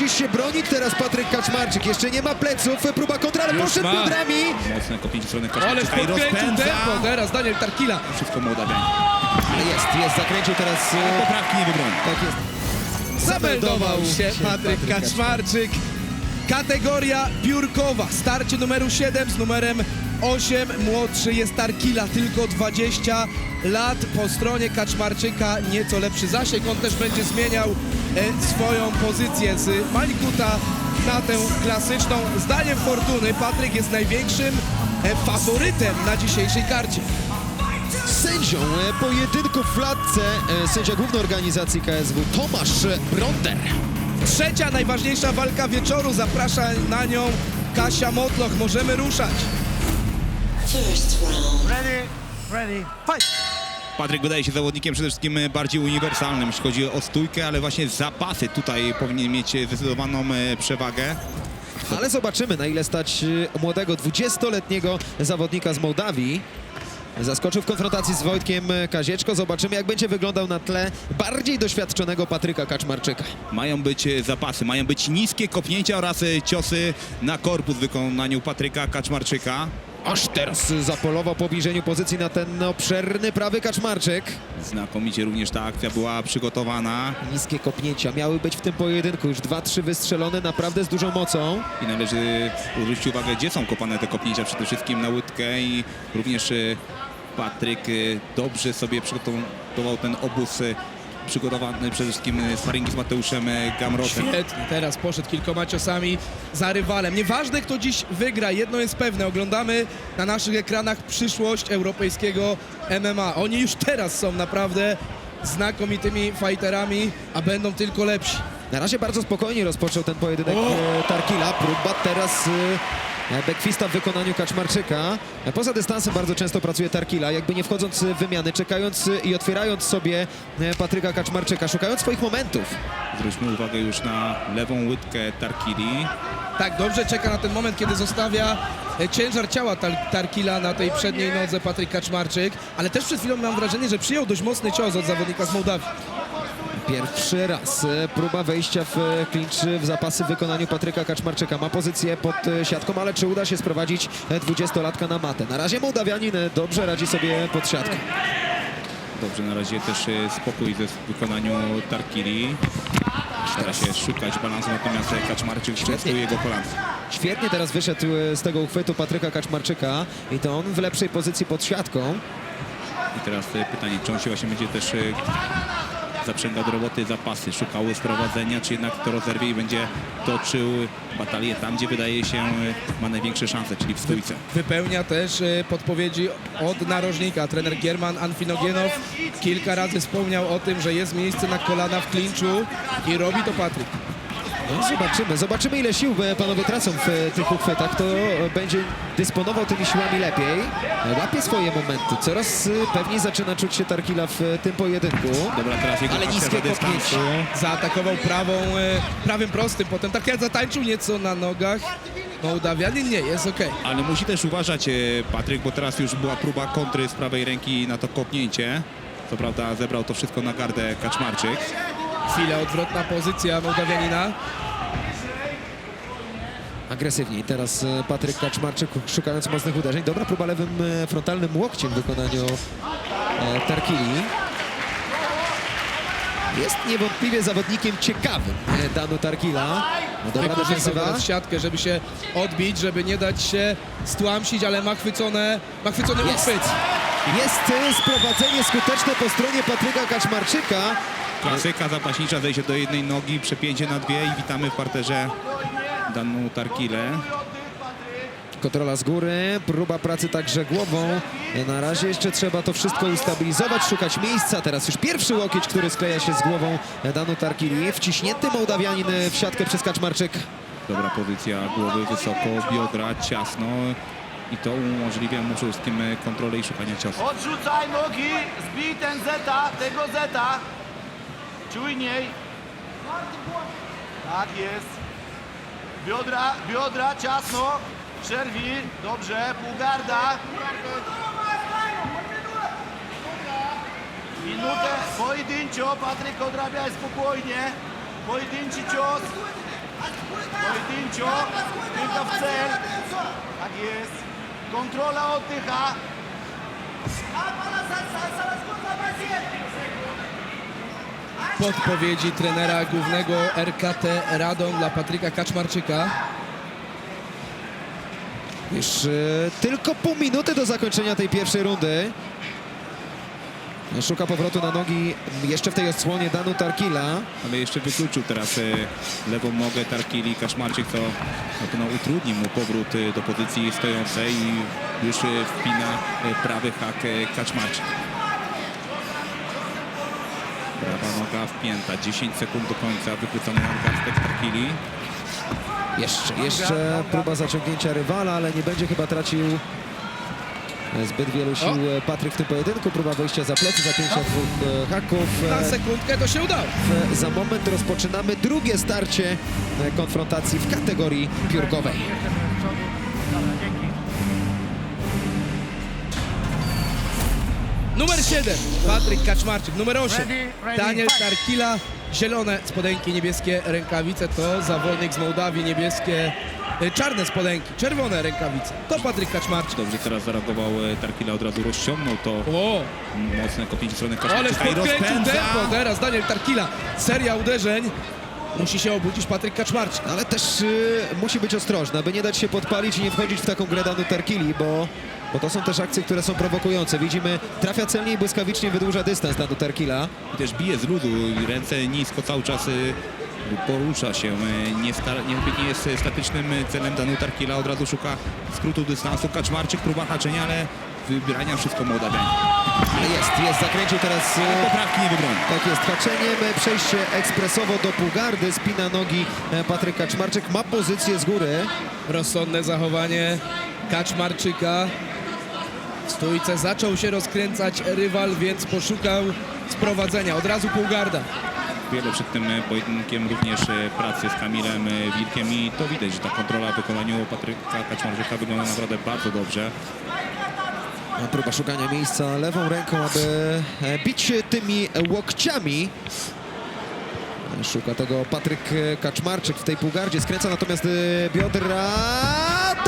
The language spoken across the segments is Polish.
Musi się bronić teraz Patryk Kaczmarczyk. Jeszcze nie ma pleców. Próba kontra, ale Już poszedł ma. biodrami. Mocne kopnięcie w stronę Ależ Kaczmarczyka i podkręcił rozpędza. tempo teraz Daniel Tarkila. Wszystko Mołdawianie. Ale jest, jest, zakręcił teraz. e, Poprawki nie wybroni. Tak jest. Zameldował się Patryk Kaczmarczyk. Kategoria piórkowa. Starcie numeru 7 z numerem 8. Młodszy jest Tarkila, tylko 20 lat. Po stronie Kaczmarczyka nieco lepszy zasięg. On też będzie zmieniał e, swoją pozycję z Malikuta na tę klasyczną. Zdaniem Fortuny Patryk jest największym e, faworytem na dzisiejszej karcie. Sędzią e, pojedynku w flatce e, sędzia główny organizacji KSW Tomasz Bronder. Trzecia najważniejsza walka wieczoru. Zaprasza na nią Kasia Motloch. Możemy ruszać. First round. Ready, ready, fight! Patryk wydaje się zawodnikiem przede wszystkim bardziej uniwersalnym, jeśli chodzi o stójkę, ale właśnie zapasy tutaj powinien mieć zdecydowaną e, przewagę. Ale zobaczymy, na ile stać e, młodego 20-letniego zawodnika z Mołdawii. Zaskoczył w konfrontacji z Wojtkiem Kazieczko. Zobaczymy, jak będzie wyglądał na tle bardziej doświadczonego Patryka Kaczmarczyka. Mają być e, zapasy, mają być niskie kopnięcia oraz ciosy na korpus w wykonaniu Patryka Kaczmarczyka. Aż teraz zapolował po obniżeniu pozycji na ten obszerny prawy Kaczmarczyk. Znakomicie również ta akcja była przygotowana Niskie kopnięcia miały być w tym pojedynku. Już dwa, trzy wystrzelone naprawdę z dużą mocą. i należy zwrócić uwagę, gdzie są kopane te kopnięcia, przede wszystkim na łydkę i również e, Patryk e, dobrze sobie przygotował ten obóz e, przygotowany przede wszystkim e, sparingi z Mateuszem e, Gamrotem. Świetnie, teraz poszedł kilkoma ciosami za rywalem. Nieważne kto dziś wygra, jedno jest pewne. Oglądamy na naszych ekranach przyszłość europejskiego MMA. Oni już teraz są naprawdę znakomitymi fighterami, a będą tylko lepsi. Na razie bardzo spokojnie rozpoczął ten pojedynek O! e, Tarkila. Próba teraz e, Bekwista w wykonaniu Kaczmarczyka. E, Poza dystansem bardzo często pracuje Tarkila, jakby nie wchodząc w wymiany, czekając e, i otwierając sobie e, Patryka Kaczmarczyka, szukając swoich momentów. Zwróćmy uwagę już na lewą łydkę Tarkili. Tak, dobrze czeka na ten moment, kiedy zostawia e, ciężar ciała Tar- Tarkila na tej przedniej nodze Patryk Kaczmarczyk, ale też przed chwilą mam wrażenie, że przyjął dość mocny cios od zawodnika z Mołdawii. Pierwszy raz próba wejścia w klincz w zapasy w wykonaniu Patryka Kaczmarczyka. Ma pozycję pod siatką, ale czy uda się sprowadzić e, 20-latka na matę? Na razie Mołdawianin dobrze radzi sobie pod siatką. Dobrze, na razie też e, spokój ze w wykonaniu Tarkili. Stara się szukać balansu, natomiast Kaczmarczyk prostuje jego kolanko. Świetnie teraz wyszedł e, z tego uchwytu Patryka Kaczmarczyka i to on w lepszej pozycji pod siatką. I teraz e, pytanie, czy on się właśnie będzie też zaprzęgał do roboty zapasy, szukał sprowadzenia, czy jednak to rozerwie i będzie toczył batalię tam, gdzie wydaje się e, ma największe szanse, czyli w stójce. Wypełnia też e, podpowiedzi od narożnika. Trener Gierman Anfinogienow kilka razy wspomniał o tym, że jest miejsce na kolana w klinczu i robi to Patryk. No, zobaczymy, zobaczymy ile sił e, panowie tracą w e, tych uchwytach. To e, będzie dysponował tymi siłami lepiej. Łapie swoje momenty. Coraz pewniej zaczyna czuć się Tarkila w tym pojedynku. Dobra, teraz jego Ale niskie kopnięcie. Zaatakował prawą, prawym prostym, potem tak jak zatańczył nieco na nogach. Mołdawianin nie, jest okej. Ale musi też uważać Patryk, bo teraz już była próba kontry z prawej ręki na to kopnięcie. Co prawda zebrał to wszystko na gardę Kaczmarczyk. Chwilę, odwrotna pozycja Mołdawianina. Agresywniej. Teraz e, Patryk Kaczmarczyk szukając mocnych uderzeń. Dobra próba lewym e, frontalnym łokciem w wykonaniu e, Tarkili. Jest niewątpliwie zawodnikiem ciekawym Danu Tarkila. No, dobra defensywa. siatkę, żeby się odbić, żeby nie dać się stłamsić, ale ma chwycone, ma chwycony uchwyt. Jest sprowadzenie skuteczne po stronie Patryka Kaczmarczyka. Klasyka zapaśnicza, zejście do jednej nogi, przepięcie na dwie i witamy w parterze Danu Tarkile. Kontrola z góry, próba pracy także głową. Na razie jeszcze trzeba to wszystko ustabilizować, szukać miejsca. Teraz już pierwszy łokieć, który skleja się z głową Danu Tarkili. Wciśnięty Mołdawianin w siatkę przez Kaczmarczyka. Dobra pozycja głowy wysoko, biodra ciasno i to umożliwia mu wszystkim kontrolę i szukanie ciosu. Odrzucaj nogi, zbij ten zeta, tego zeta. Czujniej. Tak jest. Biodra, biodra, ciasno. Przerwij, dobrze, półgarda. Minutę, pojedynczo, Patryk odrabiaj spokojnie. Pojedynczy cios. Cio, tylko w cel. Tak jest. Kontrola oddycha. Podpowiedzi trenera głównego RKT Radom dla Patryka Kaczmarczyka. Jeszcze tylko pół minuty do zakończenia tej pierwszej rundy. Szuka powrotu na nogi jeszcze w tej odsłonie Danu Tarkila. Ale jeszcze wykluczył teraz e, lewą nogę Tarkili Kaszmarczyk, co na pewno utrudni mu powrót e, do pozycji stojącej i już e, wpina e, prawy hak e, Kaczmarczyk. Prawa noga wpięta, 10 sekund do końca, wykrócony nadgarstek Tarkili. Jeszcze, jeszcze próba zaciągnięcia rywala, ale nie będzie chyba tracił zbyt wielu sił Patryk w tym pojedynku. Próba wejścia za plecy, zapięcia dwóch e, haków. Na E, sekundkę to się udało. w- Za moment rozpoczynamy drugie starcie e, konfrontacji w kategorii piórkowej. Numer 7 Patryk Kaczmarczyk. Numer 8 Ready, ready, Daniel. Tarkila. Zielone spodenki, niebieskie rękawice to zawodnik z Mołdawii. Niebieskie, e, czarne spodenki, czerwone rękawice. To Patryk Kaczmarczyk. Dobrze teraz zareagował e, Tarkila, od razu rozciągnął to O, mocne kopnięcie w stronę ale i rozpędza. tempo teraz Daniel Tarkila. Seria uderzeń. Musi się obudzić Patryk Kaczmarczyk. Ale też y, musi być ostrożny, aby nie dać się podpalić i nie wchodzić w taką grę Danu Tarkili, bo, bo to są też akcje, które są prowokujące. Widzimy, trafia celnie i błyskawicznie wydłuża dystans Danu Tarkila. I też bije z ludu, i ręce nisko cały czas y, porusza się. y, Nie, sta, nie, nie jest statycznym celem Danu Tarkila, od razu szuka skrótu dystansu. Kaczmarczyk próba haczenia, ale wybierania wszystko Mołdawianie. Ale jest, jest, zakręcił teraz... y, Poprawki nie wybroni. Tak jest, haczeniem, przejście ekspresowo do półgardy, spina nogi Patryk Kaczmarczyk, ma pozycję z góry. Rozsądne zachowanie Kaczmarczyka. W stójce zaczął się rozkręcać rywal, więc poszukał sprowadzenia. Od razu półgarda. Wiele przed tym pojedynkiem również y, pracy z Kamilem y, Wilkiem i to widać, że ta kontrola w wykonaniu Patryka Kaczmarczyka wygląda naprawdę bardzo dobrze. A Próba szukania miejsca lewą ręką, aby e, bić tymi łokciami. E, Szuka tego Patryk e, Kaczmarczyk w tej półgardzie, skręca natomiast e, biodra.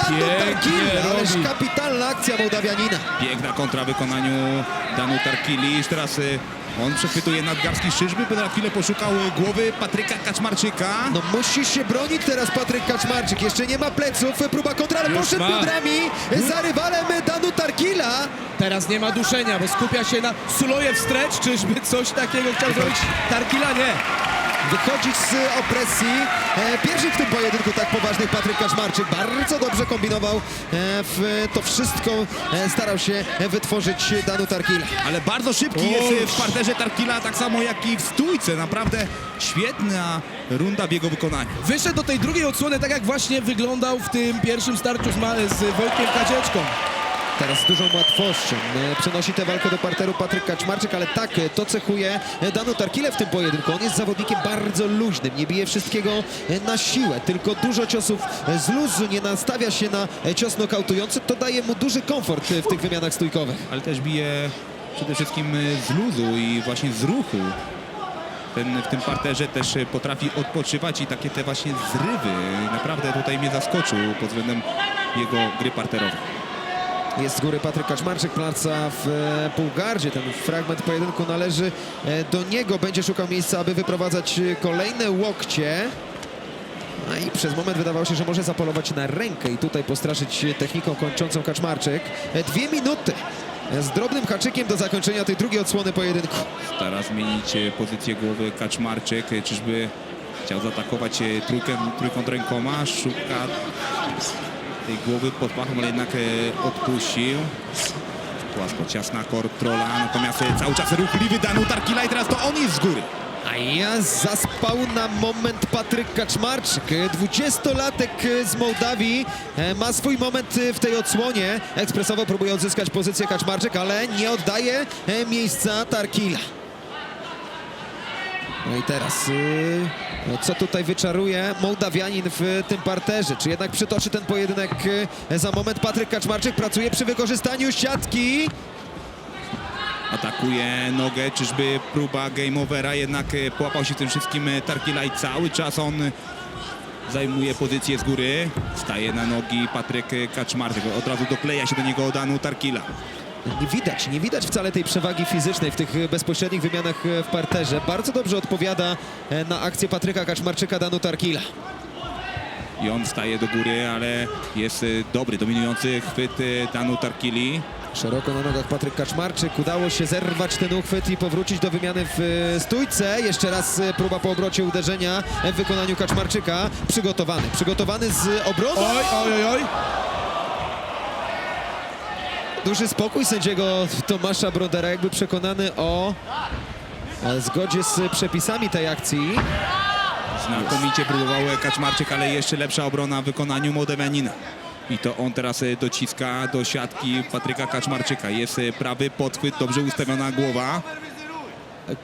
Tarkil, ależ robi. kapitalna akcja Mołdawianina. Piękna kontra w wykonaniu Danu Tarkili. Już teraz y, on przechwytuje nadgarstki szyżby, by na chwilę poszukał y, głowy Patryka Kaczmarczyka. No musi się bronić teraz Patryk Kaczmarczyk. Jeszcze nie ma pleców. Próba kontra, ale Już poszedł ma. biodrami za rywalem Danu Tarkila. Teraz nie ma duszenia, bo skupia się na Sulojew stretch. Czyżby coś takiego chciał zrobić Tarkila? Nie. Wychodzić z opresji. E, Pierwszy w tym pojedynku tak poważnych Patryk Kaczmarczyk. Bardzo dobrze kombinował e, w to wszystko. e, Starał się wytworzyć Danu Tarkila. Ale bardzo szybki jest w parterze Tarkila, tak samo jak i w stójce. Naprawdę świetna runda w jego wykonaniu. Wyszedł do tej drugiej odsłony tak jak właśnie wyglądał w tym pierwszym starciu z, z Wojtkiem Kadzieczką. Teraz z dużą łatwością e, przenosi tę walkę do parteru Patryk Kaczmarczyk, ale tak, e, to cechuje e, Danu Tarkile w tym pojedynku. On jest zawodnikiem bardzo luźnym, nie bije wszystkiego na siłę, tylko dużo ciosów z luzu, nie nastawia się na cios nokautujący. To daje mu duży komfort w tych wymianach stójkowych. Ale też bije przede wszystkim z luzu i właśnie z ruchu. Ten, w tym parterze też potrafi odpoczywać i takie te właśnie zrywy. Naprawdę tutaj mnie zaskoczył pod względem jego gry parterowej. Jest z góry Patryk Kaczmarczyk, placa w e, Półgardzie. Ten fragment pojedynku należy e, do niego. Będzie szukał miejsca, aby wyprowadzać e, kolejne łokcie. A i przez moment wydawało się, że może zapolować na rękę i tutaj postraszyć e, techniką kończącą Kaczmarczyk. E, Dwie minuty e, z drobnym haczykiem do zakończenia tej drugiej odsłony pojedynku. Stara zmienić e, pozycję głowy Kaczmarczyk. E, Czyżby chciał zaatakować e, trójkąt rękoma. Szuka tej głowy pod pachą, ale jednak e, odpuścił. Płasko ciasna kontrola, natomiast e, cały czas ruchliwy Danu Tarkila i teraz to on jest z góry. A ja zaspał na moment Patryk Kaczmarczyk. Dwudziestolatek z Mołdawii e, ma swój moment e, w tej odsłonie. Ekspresowo próbuje odzyskać pozycję Kaczmarczyk, ale nie oddaje e, miejsca Tarkila. No i teraz, y, no co tutaj wyczaruje Mołdawianin w tym parterze? Czy jednak przytoczy ten pojedynek y, za moment? Patryk Kaczmarczyk pracuje przy wykorzystaniu siatki. Atakuje nogę, czyżby próba game overa, jednak e, połapał się tym wszystkim Tarkila i cały czas on zajmuje pozycję z góry. Staje na nogi Patryk Kaczmarczyk. Od razu dokleja się do niego Danu Tarkila. Nie widać, nie widać wcale tej przewagi fizycznej w tych bezpośrednich wymianach e, w parterze. Bardzo dobrze odpowiada e, na akcję Patryka Kaczmarczyka Danu Tarkila. I on staje do góry, ale jest dobry, dominujący chwyt Danu Tarkili. Szeroko na nogach Patryk Kaczmarczyk. Udało się zerwać ten uchwyt i powrócić do wymiany w e, stójce. Jeszcze raz e, próba po obrocie uderzenia w wykonaniu Kaczmarczyka. Przygotowany, przygotowany z obrony. Oj, oj, oj, oj. Duży spokój sędziego Tomasza Brodera, jakby przekonany o e, zgodzie z przepisami tej akcji. Znakomicie próbował Kaczmarczyk, ale jeszcze lepsza obrona w wykonaniu Modewianina. I to on teraz y, dociska do siatki Patryka Kaczmarczyka. Jest y, prawy podchwyt, dobrze ustawiona głowa.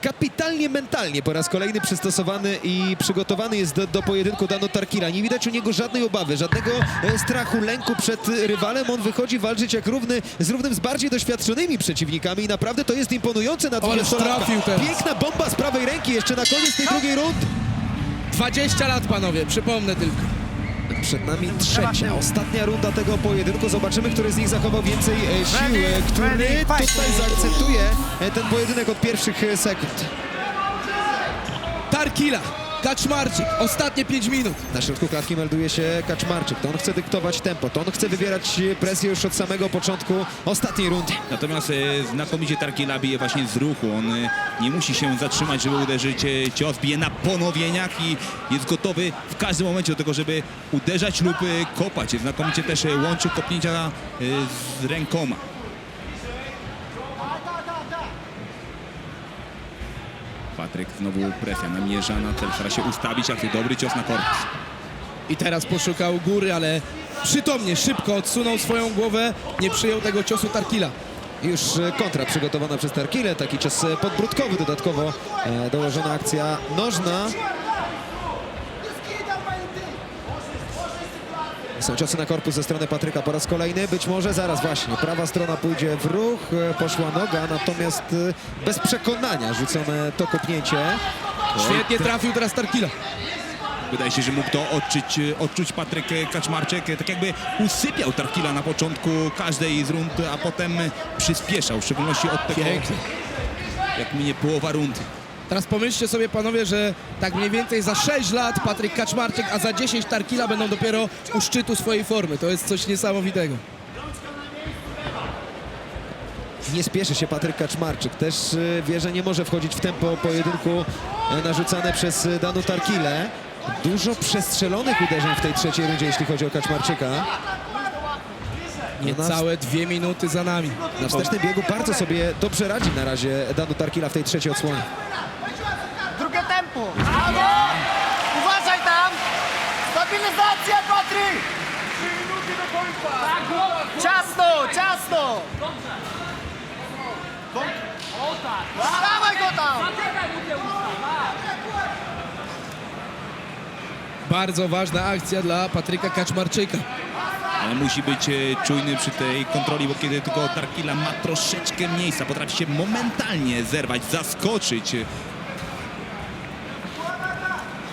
Kapitalnie mentalnie po raz kolejny przystosowany i przygotowany jest do, do pojedynku Dano Tarkila. Nie widać u niego żadnej obawy, żadnego e, strachu, lęku przed rywalem. On wychodzi walczyć jak równy z równym z bardziej doświadczonymi przeciwnikami i naprawdę to jest imponujące na Ależ trafił teraz. Piękna bomba z prawej ręki jeszcze na koniec tej drugiej rundy. 20 lat, panowie, przypomnę tylko. Przed nami trzecia, ostatnia runda tego pojedynku. Zobaczymy, który z nich zachował więcej e, siły, Ready, który tutaj zaakceptuje e, ten pojedynek od pierwszych e, sekund. Tarkila, Kaczmarczyk, ostatnie 5 minut. Na środku klatki melduje się Kaczmarczyk. To on chce dyktować tempo, to on chce wywierać presję już od samego początku ostatniej rundy. Natomiast y, znakomicie Tarkila bije właśnie z ruchu. On y, nie musi się zatrzymać, żeby uderzyć cios. Bije na ponowieniach i jest gotowy w każdym momencie do tego, żeby uderzać lub kopać. Znakomicie też łączy kopnięcia z rękoma. Patryk znowu presja namierza na cel, stara się ustawić, jak dobry cios na korpus. I teraz poszukał góry, ale przytomnie, szybko odsunął swoją głowę, nie przyjął tego ciosu Tarkila. Już e, kontra przygotowana przez Tarkile, taki cios e, podbródkowy, dodatkowo e, dołożona akcja nożna. Są ciosy na korpus ze strony Patryka po raz kolejny. Być może zaraz właśnie prawa strona pójdzie w ruch, poszła noga, natomiast e, bez przekonania rzucone to kopnięcie. Świetnie trafił teraz Tarkila. Wydaje się, że mógł to odczuć, odczuć Patryk Kaczmarczyk. Tak jakby usypiał Tarkila na początku każdej z rund, a potem przyspieszał, w szczególności od tego, Pięknie. jak minie połowa rundy. Teraz pomyślcie sobie, panowie, że tak mniej więcej za 6 lat Patryk Kaczmarczyk, a za 10 Tarkila będą dopiero u szczytu swojej formy. To jest coś niesamowitego. Nie spieszy się Patryk Kaczmarczyk. Też e, wie, że nie może wchodzić w tempo pojedynku e, narzucane przez e, Danu Tarkile. Dużo przestrzelonych uderzeń w tej trzeciej rundzie, jeśli chodzi o Kaczmarczyka. Niecałe dwie minuty za nami. na wstecznym biegu bardzo sobie dobrze radzi na razie Danu Tarkila w tej trzeciej odsłonie. Tempo. Brawo! Uważaj tam! Stabilizacja, Patryk! Trzy minuty do końca! Ciasno, ciasno! Dawaj go tam! Bardzo ważna akcja dla Patryka Kaczmarczyka. Ale musi być e, czujny przy tej kontroli, bo kiedy tylko Tarkila ma troszeczkę miejsca, potrafi się momentalnie zerwać, zaskoczyć.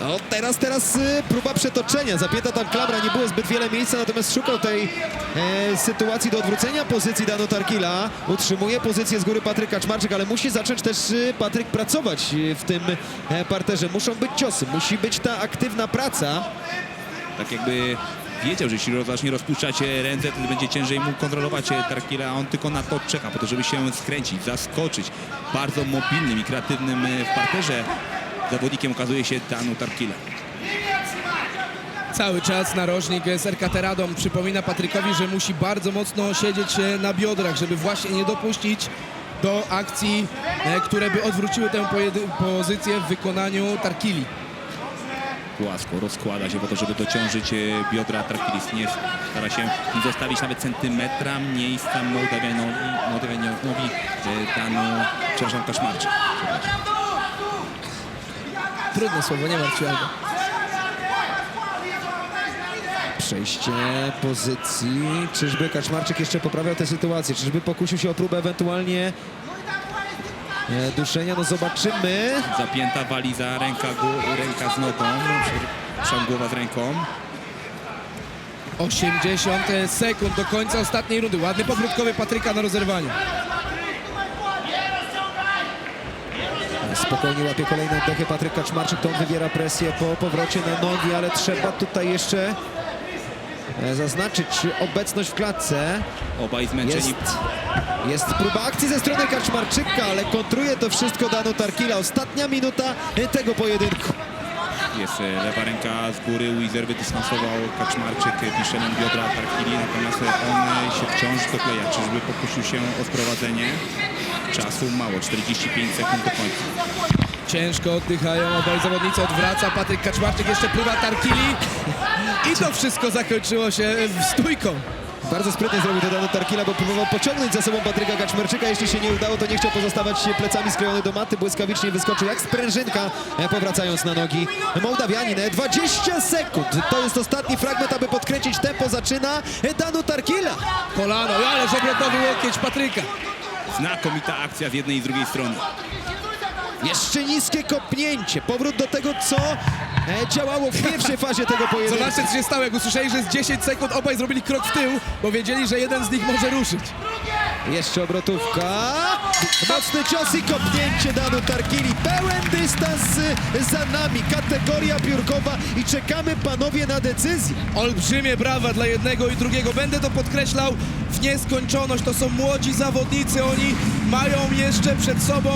No teraz, teraz y, próba przetoczenia. Zapięta tam klamra, nie było zbyt wiele miejsca, natomiast szukał tej e, sytuacji do odwrócenia pozycji Dano Tarkila. Utrzymuje pozycję z góry Patryk Kaczmarczyk, ale musi zacząć też y, Patryk pracować y, w tym e, parterze. Muszą być ciosy, musi być ta aktywna praca. Tak jakby wiedział, że jeśli zacznie rozpuszczać e, ręce, to będzie ciężej mu kontrolować e, Tarkila, a on tylko na to czeka, po to, żeby się skręcić, zaskoczyć. Bardzo mobilnym i kreatywnym e, w parterze zawodnikiem okazuje się Danu Tarkila. Cały czas narożnik z Erkateradą przypomina Patrykowi, że musi bardzo mocno siedzieć e, na biodrach, żeby właśnie nie dopuścić do akcji, e, które by odwróciły tę pozycję w wykonaniu Tarkili. Płasko rozkłada się po to, żeby dociążyć e, biodra Tarkilis. Nie stara się zostawić nawet centymetra miejsca Mołdawianowi, Mołdawianowi Danu, przepraszam, Kaszmarczyk. Trudne słowo, nie martw się Aldo. Przejście pozycji. Czyżby Kaczmarczyk jeszcze poprawiał tę sytuację? Czyżby pokusił się o próbę ewentualnie e, duszenia? No zobaczymy. Zapięta waliza, ręka, gó- ręka z nogą. Trzymam głowa z ręką. 80 sekund do końca ostatniej rundy. Ładny powrótkowy Patryka na rozerwaniu. Spokojnie łapie kolejne oddechy Patryk Kaczmarczyk, to on wywiera presję po powrocie na nogi, ale trzeba tutaj jeszcze e, zaznaczyć obecność w klatce. Obaj zmęczeni. Jest, jest próba akcji ze strony Kaczmarczyka, ale kontruje to wszystko Danu Tarkila. Ostatnia minuta tego pojedynku. Jest e, lewa ręka z góry, Wizer wydystansował Kaczmarczyk piszczelem biodra Tarkili, natomiast on się wciąż dokleja. Czyżby pokusił się o sprowadzenie? Czasu mało, 45 sekund do końca. Ciężko oddychają obaj zawodnicy. Odwraca Patryk Kaczmarczyk. Jeszcze próba Tarkili. I to wszystko zakończyło się stójką. Bardzo sprytnie zrobił to Danu Tarkila, bo próbował pociągnąć za sobą Patryka Kaczmarczyka. Jeśli się nie udało, to nie chciał pozostawać plecami sklejony do maty. Błyskawicznie wyskoczył jak sprężynka, e, powracając na nogi. Mołdawianin, e, 20 sekund. To jest ostatni fragment, aby podkręcić tempo. Zaczyna e, Danu Tarkila. Kolano, ależ obrotowy łokieć Patryka. Znakomita akcja z jednej i z drugiej strony. Jeszcze niskie kopnięcie. Powrót do tego, co e, działało w pierwszej fazie tego pojedynku. Zobaczcie, co się stało. Jak usłyszeli, że jest 10 sekund, obaj zrobili krok w tył, bo wiedzieli, że jeden z nich może ruszyć. Jeszcze obrotówka. Mocny cios i kopnięcie Danu Tarkili. Pełen dystans y, za nami. Kategoria piórkowa i czekamy panowie na decyzję. Olbrzymie brawa dla jednego i drugiego. Będę to podkreślał nieskończoność. To są młodzi zawodnicy. Oni mają jeszcze przed sobą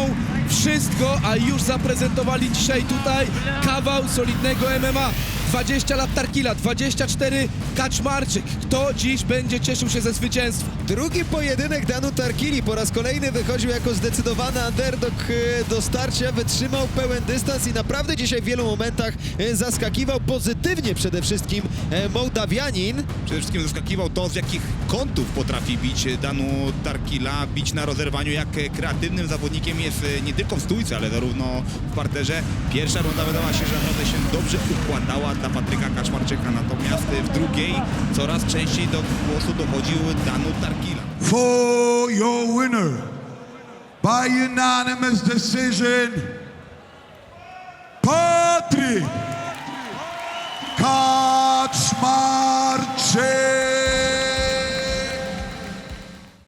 wszystko, a już zaprezentowali dzisiaj tutaj kawał solidnego MMA. 20 lat Tarkila, 24 Kaczmarczyk. Kto dziś będzie cieszył się ze zwycięstwa? Drugi pojedynek Danu Tarkili po raz kolejny wychodził jako zdecydowany underdog y, do starcia, wytrzymał pełen dystans i naprawdę dzisiaj w wielu momentach y, zaskakiwał pozytywnie przede wszystkim e, Mołdawianin. Przede wszystkim zaskakiwał to, z jakich kątów potrafi bić Danu Tarkila, bić na rozerwaniu, jak kreatywnym zawodnikiem jest e, nie tylko w stójce, ale zarówno w parterze. Pierwsza runda wydała się, że naprawdę się dobrze układała dla Patryka Kaszmarczyka. Natomiast w drugiej coraz częściej do głosu dochodził Danut Darkila. For your winner by unanimous decision Patryk Kaczmarczyk.